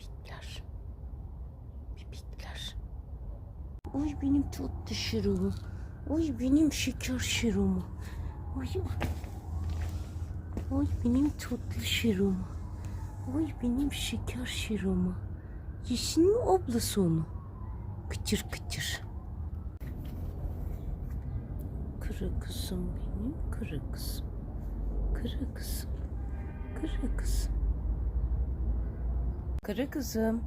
Bebekler. Bebekler. Oy benim tatlı şirumu. Oy benim şeker şirumu. Oy. Oy benim tatlı şirumu. Oy benim şeker şirumu. Yesin mi ablası onu? Kıçır kıçır. Kırı kızım benim, kırı kızım. Kırı kızım, kırı kızım. Kırı kızım.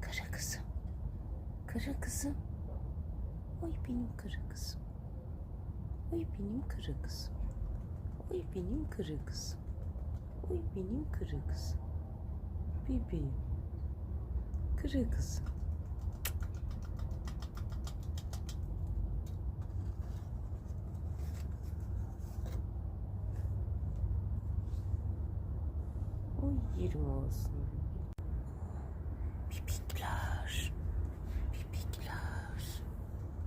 Kırı kızım. Kırı kızım. Oy benim kırı kızım. Oy benim kırı kızım. Oy benim kırı kızım. Oy benim kırı kızım. Bebeğim. Kırı kızım. Oy yerim olsun. Pipikler. Pipikler.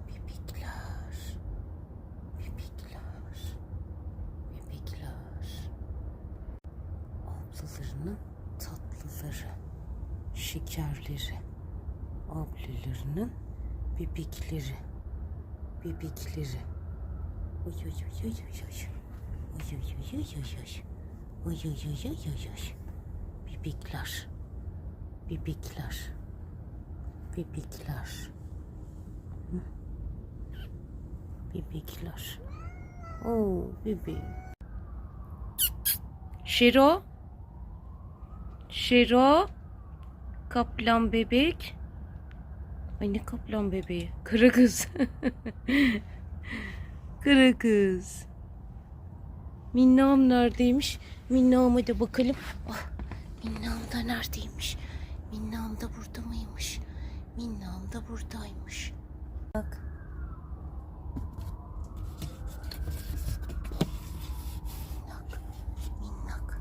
Pipikler. Pipikler. Bebekler. Ablalarının tatlıları. Şekerleri. Ablalarının bebekleri. Bebekleri. Oy oy oy oy oy oy. Oy oy oy oy oy oy. Oy oy oy oy. Bebekler. Bebekler. Bebekler. Bebekler. Oo bebeğim. Şiro. Şiro. Kaplan bebek. Ay ne kaplan bebeği. Kara kız. Kara kız. Minnam neredeymiş? Minnam'a da bakalım. Ah, Minnam da neredeymiş? Minnam da burada mıymış? Minnam da buradaymış. Bak. Minnak, minnak,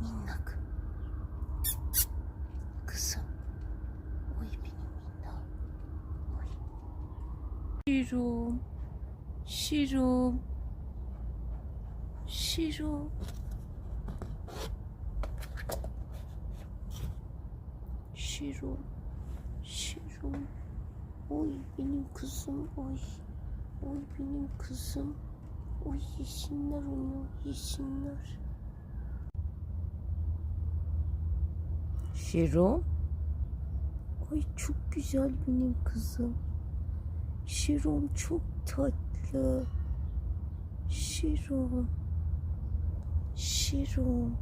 minnak. Kızım. Oy benim minnam. Oy. Şirum. Şirum. Şirum. Şirum. Şirum. Oy benim kızım. Oy. Oy benim kızım. Oy yesinler onu. Yesinler. Şirum. Ay çok güzel benim kızım. Şirum çok tatlı. Şirum. Şirum.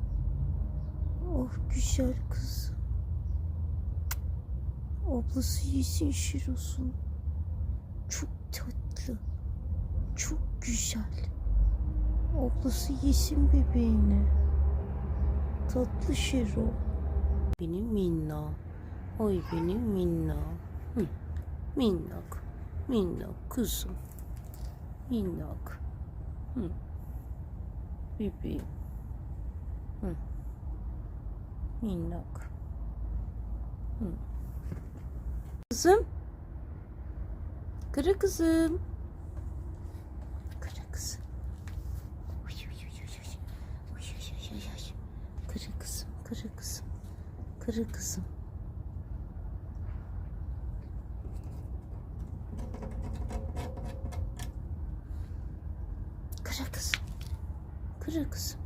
Oh güzel kızım. Ablası yesin Şiro'sun. Çok tatlı. Çok güzel. Ablası yesin bebeğini. Tatlı Şiro. Benim minna. Oy benim minna. Minnak. Minnak kızım. Minnak. Hı. Bebeğim. Hı. Minnak. Hı. Kızım. Kara kızım. Kara kızım. Kara kızım, kara kızım. Kara kızım. Kara kızım. Kara kızım.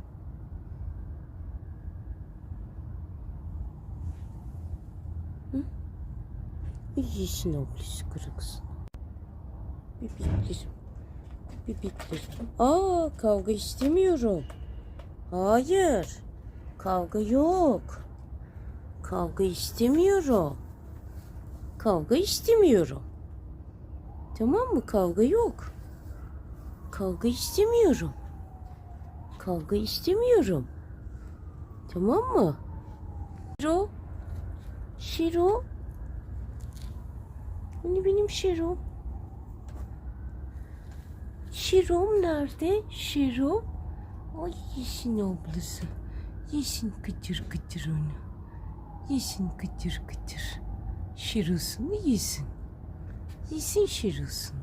Hı? Yeşil ablası kara kızım. Bebeklerim. Bebeklerim. Aa kavga istemiyorum. Hayır. Kavga yok. Kavga istemiyorum. Kavga istemiyorum. Tamam mı? Kavga yok. Kavga istemiyorum. Kavga istemiyorum. Tamam mı? Şiro. Şiro. Hani benim Şirom. Şirom nerede? Şirom. Ay yesin ablası. Yesin kıtır kıtır onu. Yesin kıtır kıtır. Şirosunu yesin. Yesin şirosunu.